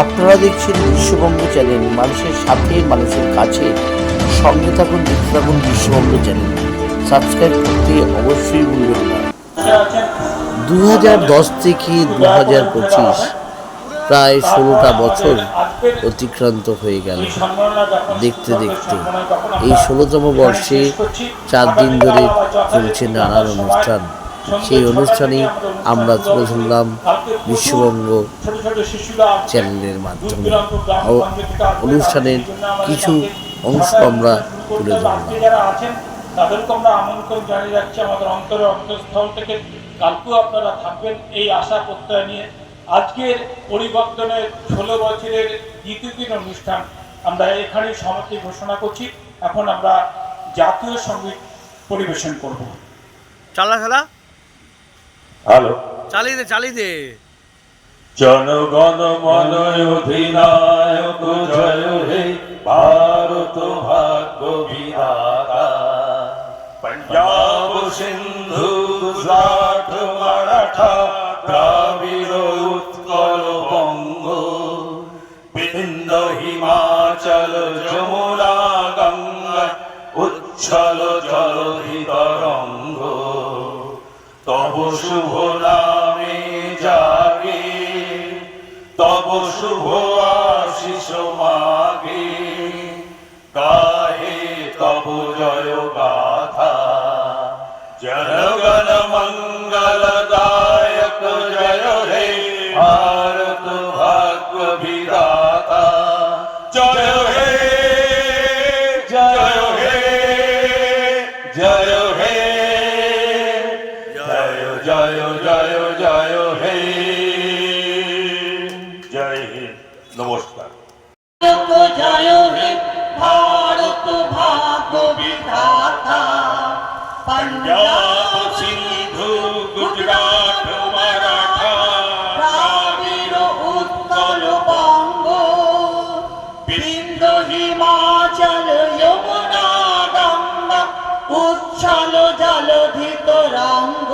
আপনারা দেখছেন বিশ্ববঙ্গ চ্যানেল। মানুষের সাথে মানুষের কাছে। সঙ্গে থাকুন, দেখতে থাকুন বিশ্ববঙ্গ চ্যানেল। সাবস্ক্রাইব করতে অবশ্যই ভুলবেন না। দু হাজার দশ থেকে দু হাজার পঁচিশ প্রায় ষোলোটা বছর অতিক্রান্ত হয়ে গেল। দেখতে দেখতে এই ষোলোতম বর্ষে চার দিন ধরে চলছে নানান অনুষ্ঠান। সেই অনুষ্ঠানে আমরা তুলে ধরলাম বিশ্ববঙ্গ চ্যানেলের মাধ্যমে। অনুষ্ঠানের কিছু অংশ আমরা তুলে ধরলাম। তাদেরকে আমরা আমন্ত্রণ জানিয়ে যাচ্ছি আমাদের অন্তরে অন্তঃস্থল থেকে কালকেও আপনারা থাকবেন এই আশা প্রত্যয় নিয়ে। আজকের পরিবর্তনের ষোলো বছরের দ্বিতীয় দিন অনুষ্ঠান। আমরা এখানে সমাপ্তি ঘোষণা করছি। এখন আমরা জাতীয় সংগীত পরিবেশন করব। চালা খেলা? হ্যালো। চালিয়ে দে চালিয়ে দে। জনগণ মন অধিনায়ক জয় হে ভারত ভাগ্য পঞ্জাব সিন্ধু গুজরাট মারাঠা দ্রাবিড় উৎকল বঙ্গ। বিন্দ হিমাচল যমুনা গঙ্গা উচ্ছল জলধি তরঙ্গ তব শুভ নামে জাগে, তব শুভ আশিস মাগে। গাহে তব জয় গাথা, জনগণ মঙ্গল দায়ক জয় হে। ভারত জয় জয় জয় হে জয় হিন্দ নমস্কার জয় হে, ভারত ভাগ্য বিধাতা পাঞ্জাব, সিন্ধু, গুজরাট, মারাঠা প্রাবীর উৎকল বঙ্গ। বিন্দ, হিমাচল, যমুনা, গঙ্গা, উচ্ছল, জলধিত রঙ্গ।